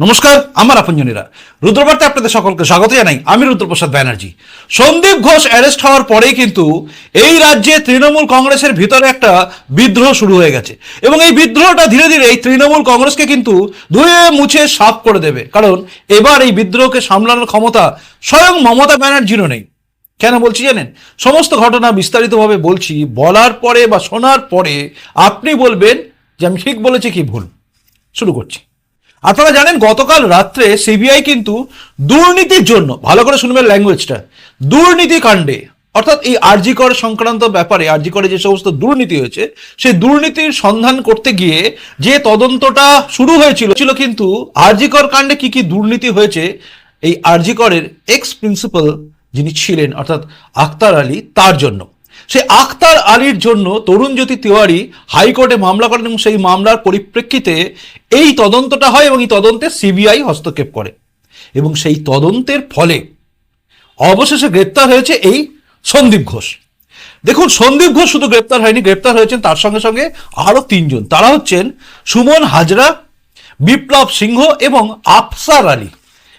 নমস্কার, আমার আপনজনীরা। রুদ্রবার্তে আপনাদের সকলকে স্বাগত জানাই। আমি রুদ্রপ্রসাদ ব্যানার্জি। সন্দীপ ঘোষ অ্যারেস্ট হওয়ার পরেই কিন্তু এই রাজ্যে তৃণমূল কংগ্রেসের ভিতরে একটা বিদ্রোহ শুরু হয়ে গেছে। এবং এই বিদ্রোহটা ধীরে ধীরে এই তৃণমূল কংগ্রেসকে কিন্তু ধুয়ে মুছে সাফ করে দেবে। কারণ এবার এই বিদ্রোহকে সামলানোর ক্ষমতা স্বয়ং মমতা ব্যানার্জিরও নেই। কেন বলছি জানেন? সমস্ত ঘটনা বিস্তারিতভাবে বলছি। বলার পরে বা শোনার পরে আপনি বলবেন যে আমি ঠিক বলেছি কি ভুল? শুরু করছি। আপনারা জানেন গতকাল রাত্রে সিবিআই কিন্তু দুর্নীতির জন্য, ভালো করে শুনবেন ল্যাঙ্গুয়েজটা দুর্নীতি কাণ্ডে, অর্থাৎ এই আরজিকর সংক্রান্ত ব্যাপারে আরজিকরে যে সমস্ত দুর্নীতি হয়েছে, সেই দুর্নীতির সন্ধান করতে গিয়ে যে তদন্তটা শুরু হয়েছিল, ছিল কিন্তু আরজিকর কাণ্ডে কি কি দুর্নীতি হয়েছে, এই আরজিকরের এক্স প্রিন্সিপাল যিনি ছিলেন, অর্থাৎ আখতার আলী, তার জন্য। সেই আখতার আলীর জন্য তরুণ জ্যোতি তিওয়ারি হাইকোর্টে মামলা করেন এবং সেই মামলার পরিপ্রেক্ষিতে এই তদন্তটা হয় এবং এই তদন্তে সিবিআই হস্তক্ষেপ করে। এবং সেই তদন্তের ফলে অবশেষে গ্রেপ্তার হয়েছে এই সন্দীপ ঘোষ। দেখুন, সন্দীপ ঘোষ শুধু গ্রেপ্তার হয়নি, গ্রেপ্তার হয়েছেন তার সঙ্গে সঙ্গে আরও তিনজন। তারা হচ্ছেন সুমন হাজরা, বিপ্লব সিংহ এবং আফসার আলী।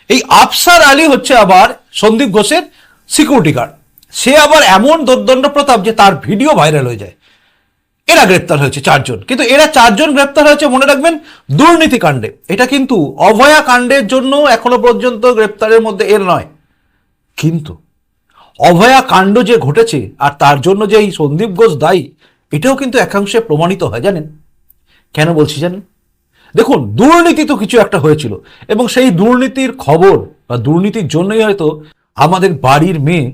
এই আফসার আলী হচ্ছে আবার সন্দীপ ঘোষের সিকিউরিটি গার্ড সে আবার এমন দোর্দণ্ড প্রতাপ যে তার ভিডিও ভাইরাল হয়ে যায়। এরা গ্রেপ্তার হয়েছে চারজন। কিন্তু এরা চারজন গ্রেপ্তার হয়েছে, মনে রাখবেন, দুর্নীতি কাণ্ডে। এটা কিন্তু অভয়া কাণ্ডের জন্য এখনও পর্যন্ত গ্রেপ্তারের মধ্যে এর নয়। কিন্তু অভয়া কাণ্ড যে ঘটেছে আর তার জন্য যে এই সন্দীপ ঘোষ দায়ী, এটাও কিন্তু একাংশে প্রমাণিত হয়, জানেন? কেন বলছি জানেন? দেখুন, দুর্নীতি তো কিছু একটা হয়েছিল, এবং সেই দুর্নীতির খবর বা দুর্নীতির জন্যই হয়তো আমাদের বাড়ির মেয়ে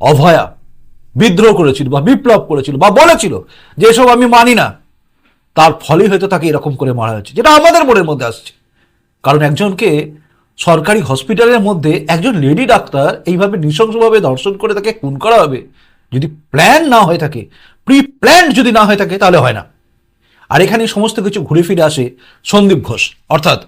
অভয়া, বিদ্রোহ করেছিল বা বিপ্লব করেছিল বা বলেছিল যে এসব আমি মানি না। তার ফলেই হয়তো তাকে এরকম করে মারা হয়েছে, যেটা আমাদের মনের মধ্যে আসছে। কারণ একজনকে সরকারি হসপিটালের মধ্যে একজন লেডি ডাক্তার এইভাবে নৃশংসভাবে দর্শন করে তাকে খুন করা হবে, যদি প্ল্যান না হয়ে থাকে প্রি প্ল্যান্ড যদি না হয়ে থাকে, তাহলে হয় না। আর এখানে সমস্ত কিছু ঘুরে ফিরে আসে সন্দীপ ঘোষ। অর্থাৎ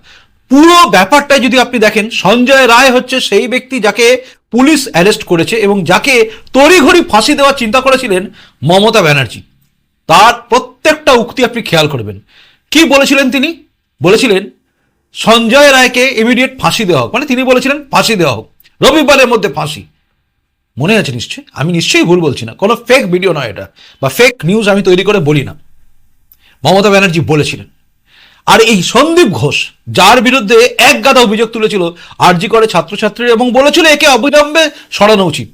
পুরো ব্যাপারটাই যদি আপনি দেখেন, সঞ্জয় রায় হচ্ছে সেই ব্যক্তি যাকে পুলিশ অ্যারেস্ট করেছে এবং যাকে তড়িঘড়ি ফাঁসি দেওয়ার চিন্তা করেছিলেন মমতা ব্যানার্জি। তার প্রত্যেকটা উক্তি আপনি খেয়াল করবেন। কি বলেছিলেন তিনি? বলেছিলেন, সঞ্জয় রায়কে ইমিডিয়েট ফাঁসি দেওয়া হোক। মানে তিনি বলেছিলেন, ফাঁসি দেওয়া হোক। রবিবারের মধ্যে ফাঁসি। মনে আছে নিশ্চয়ই আমি নিশ্চয়ই ভুল বলছি না। কোনো ফেক ভিডিও নয় এটা। বা ফেক নিউজ আমি তৈরি করে বলি না। মমতা ব্যানার্জি বলেছিলেন আর এই সন্দীপ ঘোষ, যার বিরুদ্ধে এক গাদা অভিযোগ তুলেছিল, আরজি করে ছাত্রছাত্রীরা এবং বলেছিল একে অবিলম্বে সরানো উচিত।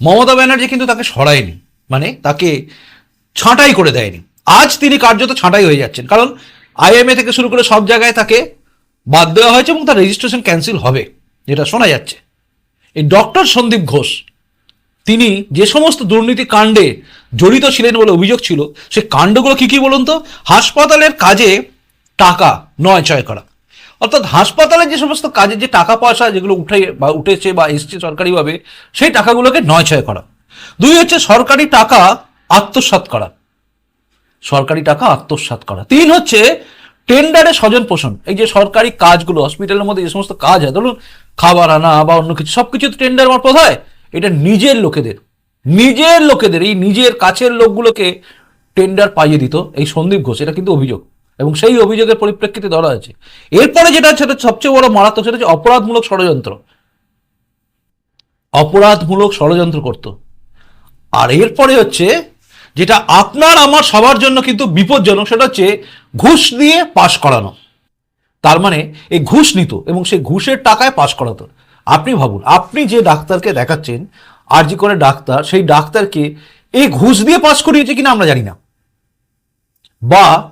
মমতা ব্যানার্জি কিন্তু তাকে সরায়নি মানে তাকে ছাঁটাই করে দেয়নি। আজ তিনি কার্যত ছাঁটাই হয়ে যাচ্ছেন, কারণ আইএমএ থেকে শুরু করে সব জায়গায় তাকে বাদ দেওয়া হয়েছে এবং তার রেজিস্ট্রেশন ক্যান্সেল হবে, যেটা শোনা যাচ্ছে। এই ডক্টর সন্দীপ ঘোষ, তিনি যে সমস্ত দুর্নীতি কাণ্ডে জড়িত ছিলেন বলে অভিযোগ ছিল, সে কাণ্ডগুলো কি কি বলুন তো? হাসপাতালের কাজে টাকা, নয় ছয় করা। অর্থাৎ হাসপাতালে যে সমস্ত কাজে যে টাকা পয়সা যেগুলো উঠে বা উঠেছে বা এসছে সরকারিভাবে, সেই টাকাগুলোকে নয় ছয় করা। দুই হচ্ছে সরকারি টাকা আত্মসাৎ করা। সরকারি টাকা আত্মসাৎ করা। তিন হচ্ছে টেন্ডারে স্বজন পোষণ। এই যে সরকারি কাজগুলো, হসপিটালের মধ্যে যে সমস্ত কাজ হয়, ধরুন খাবার আনা বা অন্য কিছু সব কিছু টেন্ডার মারফত হয়। এটা নিজের লোকেদের নিজের লোকেদের, এই নিজের কাছের লোকগুলোকে টেন্ডার পাইয়ে দিত এই সন্দীপ ঘোষ। এটা কিন্তু অভিযোগ। এবং সেই অভিযোগের পরিপ্রেক্ষিতে ধরা হয়েছে। এরপরে যেটা সেটা সবচেয়ে বড় মারাত্মক, সেটা হচ্ছে অপরাধমূলক ষড়যন্ত্র। অপরাধমূলক ষড়যন্ত্র করত। আর এরপরে হচ্ছে, যেটা আপনার আমার সবার জন্য কিন্তু বিপজ্জনক, সেটা হচ্ছে ঘুষ দিয়ে পাশ করানো। তার মানে এই ঘুষ নিত এবং সেই ঘুষের টাকায় পাশ করাতো। আপনি ভাবুন, আপনি যে ডাক্তারকে দেখাচ্ছেন আর যে করে ডাক্তার, সেই ডাক্তারকে এই ঘুষ দিয়ে পাশ করিয়েছে কিনা আমরা জানি না। বা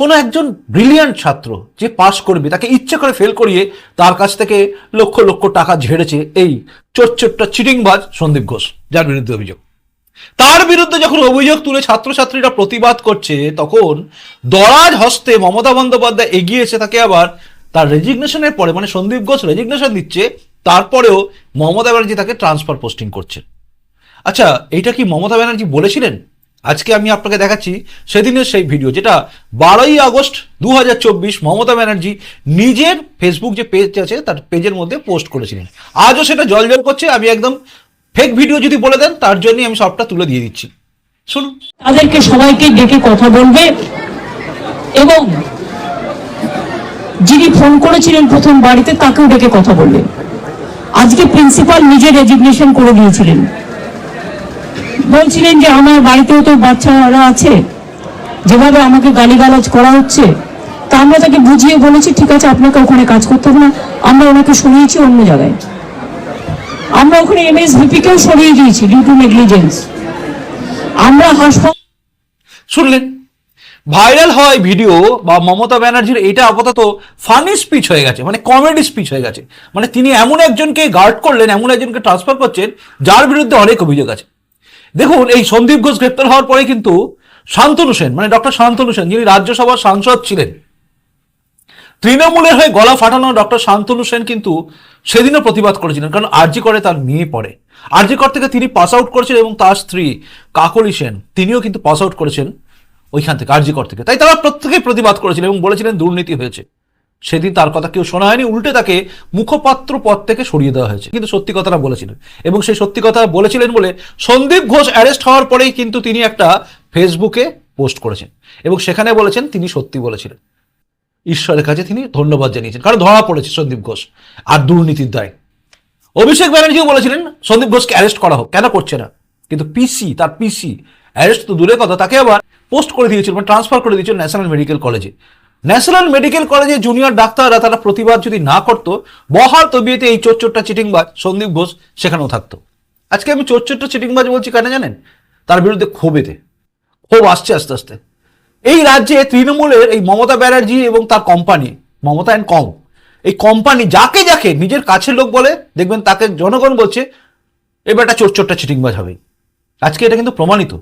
কোনো একজন ব্রিলিয়ান্ট ছাত্র যে পাশ করবে, তাকে ইচ্ছে করে ফেল করিয়ে তার কাছ থেকে লক্ষ লক্ষ টাকা ঝেড়েছে এই চোটচোট্টা চিটিংবাজ সন্দীপ ঘোষ, যার বিরুদ্ধে অভিযোগ। তার বিরুদ্ধে যখন অভিযোগ তুলে ছাত্রছাত্রীরা প্রতিবাদ করছে, তখন দরাজ হস্তে মমতা বন্দ্যোপাধ্যায় এগিয়ে এসে তাকে আবার তার রেজিগনেশনের পরে মানে সন্দীপ ঘোষ রেজিগনেশন দিচ্ছে, তারপরেও মমতা ব্যানার্জি তাকে ট্রান্সফার পোস্টিং করছে। আচ্ছা এইটা কি মমতা ব্যানার্জি বলেছিলেন? আজকে আমি আপনাকে দেখাচ্ছি সেদিনের সেই ভিডিও যেটা বারোই আগস্ট দু মমতা ব্যানার্জি নিজের ফেসবুক যে পেজ আছে তার পেজের মধ্যে পোস্ট করেছিলেন। আজও সেটা জল জল করছে, আমি একদম ফেক ভিডিও যদি বলে দেন, তার জন্যই আমি সবটা তুলে দিয়ে দিচ্ছি। শুনুন। তাদেরকে সবাইকে ডেকে কথা বলবে এবং যিনি ফোন করেছিলেন প্রথম বাড়িতে, তাকেও ডেকে কথা বললেন আজকে প্রিন্সিপাল নিজে রেজিগনেশন করে দিয়েছিলেন। বলছিলেন যে আমার বাড়িতেও তো বাচ্চারা আছে। যেভাবে আমাকে গালিগালাজ করা হচ্ছে, তা আমরা তাকে বুঝিয়ে বলেছি, ঠিক আছে, আপনাকে ওখানে কাজ করতে হবে না, আমরা ওনাকে সরিয়েছি অন্য জায়গায়। আমরা ওখানে এম এমএসভিপি কেও সরিয়ে দিয়েছি ডিউ টু নেগলিজেন্স আমরা হাসপাতাল শুনলেন? ভাইরাল এই ভিডিও বা মমতা ব্যানার্জির এটা আপাতত ফানি স্পিচ হয়ে গেছে মানে কমেডি স্পিচ হয়ে গেছে। মানে তিনি এমন একজনকে গার্ড করলেন, এমন একজনকে ট্রান্সফার করছেন, যার বিরুদ্ধে অনেক অভিযোগ আছে। দেখুন, এই সন্দীপ ঘোষ গ্রেপ্তার হওয়ার পরে কিন্তু শান্তনু সেন মানে ডক্টর শান্তনু সেন, যিনি রাজ্যসভার সাংসদ ছিলেন, তৃণমূলের হয়ে গলা ফাটানো ডক্টর শান্তনু সেন কিন্তু সেদিনও প্রতিবাদ করেছিলেন, কারণ আরজি করে তার মেয়ে পড়ে। আরজি কর থেকে তিনি পাস আউট করেছিলেন এবং তার স্ত্রী কাকলি সেন, তিনিও কিন্তু পাস আউট করেছেন ওইখান থেকে, আরজি কর থেকে। তাই তারা প্রত্যেকেই প্রতিবাদ করেছিলেন এবং বলেছিলেন দুর্নীতি হয়েছে। সেদিন তার কথা কেউ শোনা হয়নি, উল্টে তাকে মুখপাত্র পদ থেকে সরিয়ে দেওয়া হয়েছে। কিন্তু সত্যি কথাটা বলেছিলেন। এবং সেই সত্যি কথা বলেছিলেন বলে সন্দীপ ঘোষ অ্যারেস্ট হওয়ার পরেই কিন্তু তিনি একটা ফেসবুকে পোস্ট করেছেন। এবং সেখানে বলেছেন তিনি সত্যি বলেছিলেন। ঈশ্বরের কাছে তিনি ধন্যবাদ জানিয়েছেন। কারণ ধরা পড়েছে সন্দীপ ঘোষ আর দুর্নীতির দায়। অভিষেক ব্যানার্জিও বলেছিলেন, সন্দীপ ঘোষকে অ্যারেস্ট করা হোক। কেন করছে না? কিন্তু পিসি তার পিসি অ্যারেস্ট তো দূরের কথা, তাকে আবার পোস্ট করে দিয়েছিল মানে ট্রান্সফার করে দিয়েছিল ন্যাশনাল মেডিকেল কলেজে ন্যাশনাল মেডিকেল কলেজে জুনিয়র ডাক্তাররা তারা প্রতিবাদ যদি না করতো, বহাল তবিয়েতে এই চোরচোরটা চিটিংবাজ সন্দীপ ঘোষ সেখানেও থাকতো। আজকে আমি চোরচোরটা চিটিংবাজ বলছি কেন জানেন? তার বিরুদ্ধে ক্ষোভেতে। ক্ষোভ আসছে আস্তে আস্তে। এই রাজ্যে তৃণমূলের এই মমতা ব্যানার্জি এবং তার কোম্পানি মমতা অ্যান্ড কম, এই কোম্পানি যাকে যাকে নিজের কাছের লোক বলে, দেখবেন তাকে জনগণ বলছে, এবার একটা চোর চোরটা চিটিংবাজ হবে আজকে এটা কিন্তু প্রমাণিত।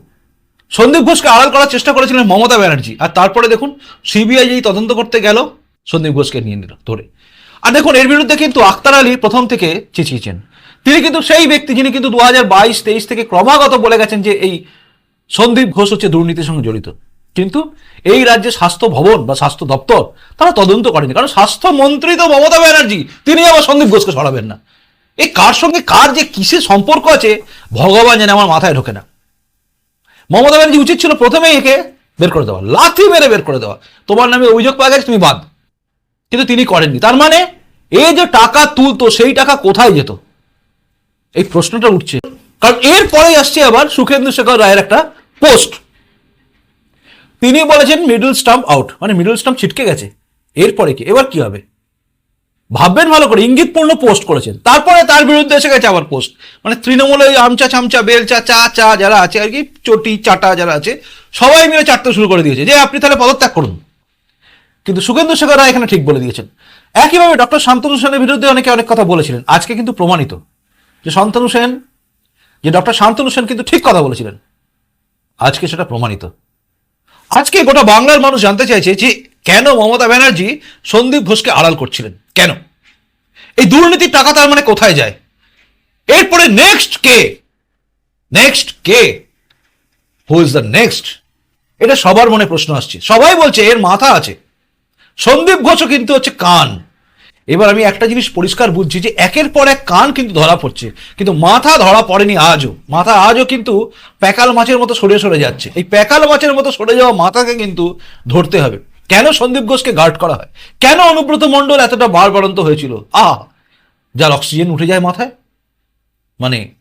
সন্দীপ ঘোষকে আড়াল করার চেষ্টা করেছিলেন মমতা ব্যানার্জি। আর তারপরে দেখুন, সিবিআই যেই তদন্ত করতে গেল, সন্দীপ ঘোষকে নিয়ে নিল, ধরে। আর দেখুন, এর বিরুদ্ধে কিন্তু আক্তার আলী প্রথম থেকে চেঁচিয়েছেন। তিনি কিন্তু সেই ব্যক্তি যিনি কিন্তু দু হাজার বাইশ, তেইশ থেকে ক্রমাগত বলে গেছেন যে এই সন্দীপ ঘোষ হচ্ছে দুর্নীতির সঙ্গে জড়িত। কিন্তু এই রাজ্যে স্বাস্থ্য ভবন বা স্বাস্থ্য দপ্তর, তারা তদন্ত করেনি। কারণ স্বাস্থ্যমন্ত্রী তো মমতা ব্যানার্জি, তিনি আবার সন্দীপ ঘোষকে সরাবেন না। এই কার সঙ্গে, কার যে কিসের সম্পর্ক আছে, ভগবান জানে আমার মাথায় ঢোকে না। মমতা ব্যানার্জি উচিত ছিল প্রথমেই একে বের করে দেওয়া, লাথি মেরে বের করে দেওয়া। তোমার নামে অভিযোগ পাওয়া গেছে, তুমি বাদ। কিন্তু তিনি করেননি। তার মানে এই যে টাকা তুলতো, সেই টাকা কোথায় যেত? এই প্রশ্নটা উঠছে। কারণ এরপরেই আসছে আবার সুখেন্দু শেখর রায়ের একটা পোস্ট। তিনি বলেছেন মিডল স্টাম্প আউট মানে মিডল স্টাম্প ছিটকে গেছে। এরপরে কি? এবার কি হবে? ভাববেন ভালো করে, ইঙ্গিতপূর্ণ পোস্ট করেছেন। তারপরে তার বিরুদ্ধে এসে গেছে আবার পোস্ট মানে তৃণমূলে ওই আমচা চামচা বেলচা, চা চা যারা আছে আর কি, চটি, চাটা যারা আছে, সবাই মিলে চাটতে শুরু করে দিয়েছে যে আপনি তাহলে পদত্যাগ করুন। কিন্তু সুখেন্দু শেখর রায় এখানে ঠিক বলে দিয়েছেন। একইভাবে ডক্টর শান্তনু সেনের বিরুদ্ধে অনেকে অনেক কথা বলেছিলেন, আজকে কিন্তু প্রমাণিত। যে শান্তনু সেন, যে ডক্টর শান্তনু সেন কিন্তু ঠিক কথা বলেছিলেন। আজকে সেটা প্রমাণিত। আজকে গোটা বাংলার মানুষ জানতে চাইছে যে কেন মমতা ব্যানার্জি সন্দীপ ঘোষকে আড়াল করছিলেন। কেন? এই দুর্নীতির টাকা তার মানে কোথায় যায়? এরপরে নেক্সট কে? নেক্সট কে? হু ইজ দ্য নেক্সট এটা সবার মনে প্রশ্ন আসছে। সবাই বলছে এর মাথা আছে। সন্দীপ ঘোষও কিন্তু হচ্ছে কান। এবার আমি একটা জিনিস পরিষ্কার বুঝছি যে একের পর এক কান কিন্তু ধরা পড়ছে। কিন্তু মাথা ধরা পড়েনি আজও। মাথা আজও কিন্তু প্যাকাল মাছের মতো সরে সরে যাচ্ছে। এই প্যাকাল মাছের মতো সরে যাওয়া মাথাকে কিন্তু ধরতে হবে। কেন সন্দীপ ঘোষকে গার্ড করা হয়? কেন অনুব্রত মণ্ডল এতটা বাড়বাড়ন্ত হয়েছিল? আহ, যার অক্সিজেন উঠে যায় মাথায়। মানে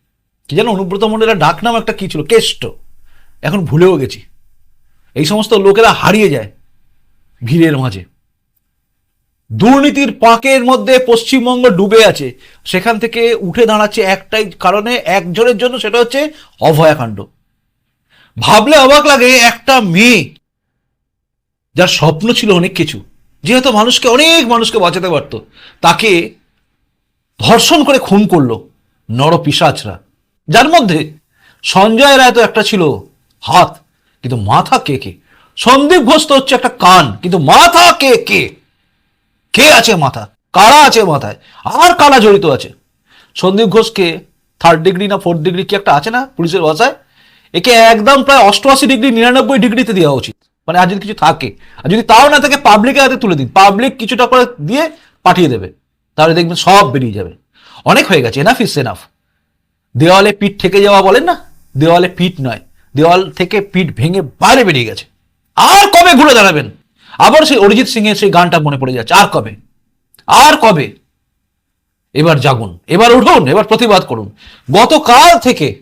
কি যেন অনুব্রত মণ্ডলের ডাক নাম একটা কি ছিল? কেষ্ট। এখন ভুলেও গেছি। এই সমস্ত লোকেরা হারিয়ে যায় ভিড়ের মাঝে। দুর্নীতির পাকের মধ্যে পশ্চিমবঙ্গ ডুবে আছে। সেখান থেকে উঠে দাঁড়াচ্ছে একটাই কারণে, একজনের জন্য সেটা হচ্ছে অভয়াকাণ্ড। ভাবলে অবাক লাগে, একটা মেয়ে যার স্বপ্ন ছিল অনেক কিছু, যেহেতু মানুষকে, অনেক মানুষকে বাঁচাতে পারত, তাকে ধর্ষণ করে খুন করল নর পিসাচরা যার মধ্যে সঞ্জয় রায় তো একটা ছিল হাত, কিন্তু মাথা কে কে? সন্দীপ ঘোষ তো হচ্ছে একটা কান, কিন্তু মাথা কে কে? কে আছে মাথা? কারা আছে মাথায়? আর কারা জড়িত আছে? সন্দীপ ঘোষকে থার্ড ডিগ্রি না ফোর্থ ডিগ্রি কি একটা আছে না পুলিশের ভাষায়? একে একদম প্রায় অষ্টআশি ডিগ্রি, নিরানব্বই ডিগ্রিতে দেওয়া উচিত। মানে আর যদি কিছু থাকে। আর যদি তাও না থাকে পাবলিকের হাতে তুলে দিন। পাবলিক কিছুটা করে দিয়ে পাঠিয়ে দেবে। তাহলে দেখবেন সব বেরিয়ে যাবে। অনেক হয়ে গেছে। এনাফ ইস এনাফ দেওয়ালে পিঠ থেকে যাওয়া বলেন না? দেওয়ালে পিঠ নয়। দেওয়াল থেকে পিঠ ভেঙে বাইরে বেরিয়ে গেছে। আর কবে ঘুরে দাঁড়াবেন? আবার সেই অরিজিৎ সিং এর সেই গানটা মনে পড়ে যাচ্ছে। আর কবে? আর কবে? এবার জাগুন। এবার উঠুন। এবার প্রতিবাদ করুন। গতকাল থেকে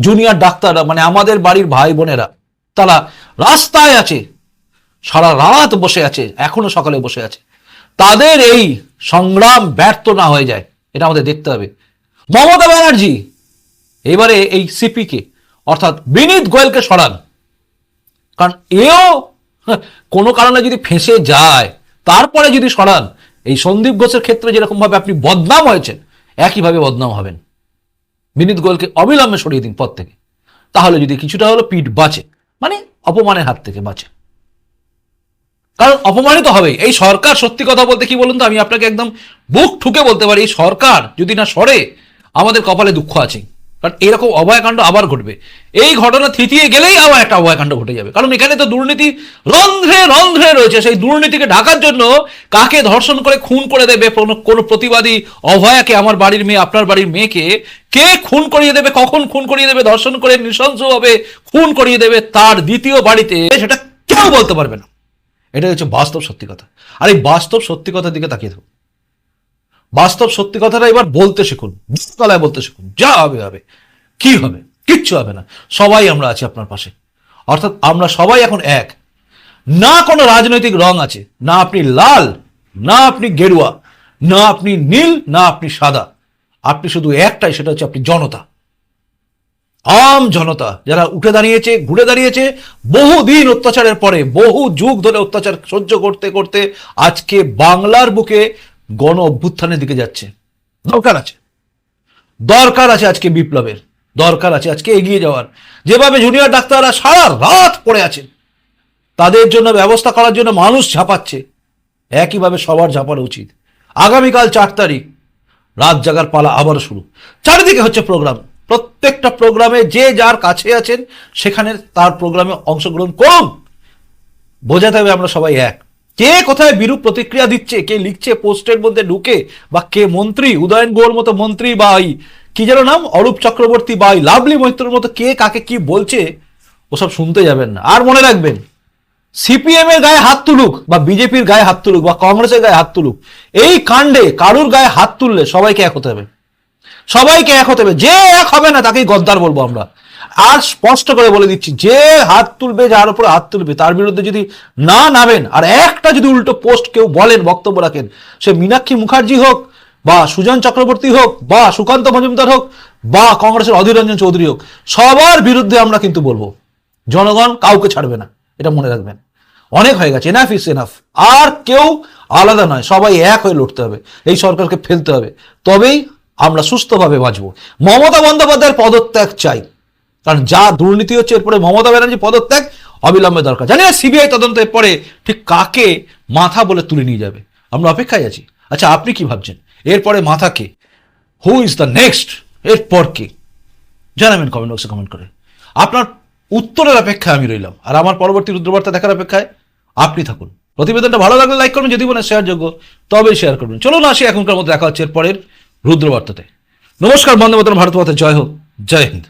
জুনিয়র ডাক্তাররা মানে আমাদের বাড়ির ভাই বোনেরা তারা রাস্তায় আছে সারা রাত বসে আছে এখনও সকালে বসে আছে। তাদের এই সংগ্রাম ব্যর্থ না হয়ে যায় এটা আমাদের দেখতে হবে। মমতা ব্যানার্জি এবারে এই সিপিকে অর্থাৎ বিনীত গোয়েলকে সরান। কারণ এও হ্যাঁ, কোনো কারণে যদি ফেঁসে যায় তারপরে যদি সরান এই সন্দীপ ঘোষের ক্ষেত্রে যেরকম ভাবে আপনি বদনাম হয়েছেন একইভাবে বদনাম হবেন। বিনীত গোয়েলকে অবিলম্বে সরিয়ে দিন পদ থেকে। তাহলে যদি কিছুটা হলো পিঠ বাঁচে মানে অপমানের হাত থেকে বাঁচে। কারণ অপমানিত হবে। এই সরকার সত্যি কথা বলতে কি বলুন তো? আমি আপনাকে একদম বুক ঠুকে বলতে পারি, এই সরকার যদি না সরে, আমাদের কপালে দুঃখ আছে কারণ এরকম অভয়কাণ্ড আবার ঘটবে। এই ঘটনা থিতিয়ে গেলেই আবার একটা অভয়কাণ্ড ঘটে যাবে। কারণ এখানে তো দুর্নীতি রন্ধ্রে রন্ধ্রে রয়েছে। সেই দুর্নীতিকে ঢাকার জন্য কাকে ধর্ষণ করে খুন করে দেবে কোনো প্রতিবাদী অভয়াকে আমার বাড়ির মেয়ে, আপনার বাড়ির মেয়েকে? কে খুন করিয়ে দেবে, কখন খুন করিয়ে দেবে, ধর্ষণ করে নৃশংসভাবে খুন করিয়ে দেবে তার দ্বিতীয় বাড়িতে? সেটা কেউ বলতে পারবে না। এটা হচ্ছে বাস্তব সত্যি কথা। আর এই বাস্তব সত্যি কথার দিকে তাকিয়ে থাকুন বাস্তব সত্যি কথাটা এবার বলতে শিখুন তলায় বলতে শিখুন, যা হবে হবে, কি হবে, কিচ্ছু হবে না, সবাই আমরা আছি আপনার পাশে। অর্থাৎ আমরা সবাই এখন এক। না কোনো রাজনৈতিক রং আছে, না আপনি লাল, না আপনি গেরুয়া, না আপনি নীল, না আপনি সাদা। আপনি শুধু একটাই, সেটা হচ্ছে আপনি জনতা। আম জনতা, যারা উঠে দাঁড়িয়েছে, ঘুরে দাঁড়িয়েছে বহু দিন অত্যাচারের পরে, বহু যুগ ধরে অত্যাচার সহ্য করতে করতে আজকে বাংলার বুকে গণ অভ্যুত্থানের দিকে যাচ্ছে। দরকার আছে। দরকার আছে আজকে বিপ্লবের। দরকার আছে আজকে এগিয়ে যাওয়ার। যেভাবে জুনিয়র ডাক্তাররা সারা রাত পড়ে আছেন, তাদের জন্য ব্যবস্থা করার জন্য মানুষ ঝাঁপাচ্ছে, একইভাবে সবার ঝাঁপানো উচিত। আগামীকাল চার তারিখ, রাত জাগার পালা আবারও শুরু। চারিদিকে হচ্ছে প্রোগ্রাম প্রত্যেকটা প্রোগ্রামে যে যার কাছে আছেন, সেখানে তার প্রোগ্রামে অংশগ্রহণ করুন। বোঝাতে হবে আমরা সবাই এক। কে কোথায় বিরূপ প্রতিক্রিয়া দিচ্ছে, কে লিখছে পোস্টের মধ্যে ঢুকে, বা কে মন্ত্রী, উদয়ন গোর মতো মন্ত্রী বা কি যেন নাম? অরূপ চক্রবর্তী বা লাভলি মৈত্রর মতো কে কাকে কি বলছে, ওসব শুনতে যাবেন না। আর মনে রাখবেন, সিপিএম এর গায়ে হাত তুলুক, বা বিজেপির গায়ে হাত তুলুক, বা কংগ্রেসের গায়ে হাত তুলুক, এই কাণ্ডে কারুর গায়ে হাত তুললে সবাইকে এক হতে হবে। সবাইকে এক হতে হবে। যে এক হবে না, তাকেই গদ্দার বলব আমরা। আর স্পষ্ট করে বলে দিচ্ছি, যে হাত তুলবে, যার উপরে হাত তুলবে, তার বিরুদ্ধে যদি না নামেন, আর একটা যদি উল্টো পোস্ট কেউ বলেন, বক্তব্য রাখেন, সে মীনাক্ষী মুখার্জি হোক, বা সুজন চক্রবর্তী হোক, বা সুকান্ত মজুমদার হোক, বা কংগ্রেসের অধীর রঞ্জন চৌধুরী হোক, সবার বিরুদ্ধে আমরা কিন্তু বলব, জনগণ কাউকে ছাড়বে না, এটা মনে রাখবেন। অনেক হয়ে গেছে এনাফ ইস এনাফ আর কেউ আলাদা নয়, সবাই এক হয়ে লড়তে হবে, এই সরকারকে ফেলতে হবে, তবেই আমরা সুস্থভাবে বাঁচবো। মমতা বন্দ্যোপাধ্যায়ের পদত্যাগ চাই। কারণ যা দুর্নীতি হচ্ছে, এরপরে মমতা ব্যানার্জি পদত্যাগ অবিলম্বে দরকার। জানি না সিবিআই তদন্তের পরে ঠিক কাকে মাথা বলে তুলে নিয়ে যাবে। আমরা অপেক্ষায় আছি। আচ্ছা আপনি কি ভাবছেন? এরপরে মাথা কে? হু ইজ দ্য নেক্সট এরপর কে? জানাবেন কমেন্ট বক্সে কমেন্ট করে। আপনার উত্তরের অপেক্ষায় আমি রইলাম। আর আমার পরবর্তী রুদ্রবার্তা দেখার অপেক্ষায় আপনি থাকুন। প্রতিবেদনটা ভালো লাগলে লাইক করবেন, যদি মনে হয় শেয়ার যোগ্য, তবেই শেয়ার করবেন। চলুন আসি এখনকার মতো দেখা হচ্ছে এরপরের রুদ্রবার্তাতে। নমস্কার, বন্দে মাতরম, ভারত জয় হোক, জয় হিন্দ।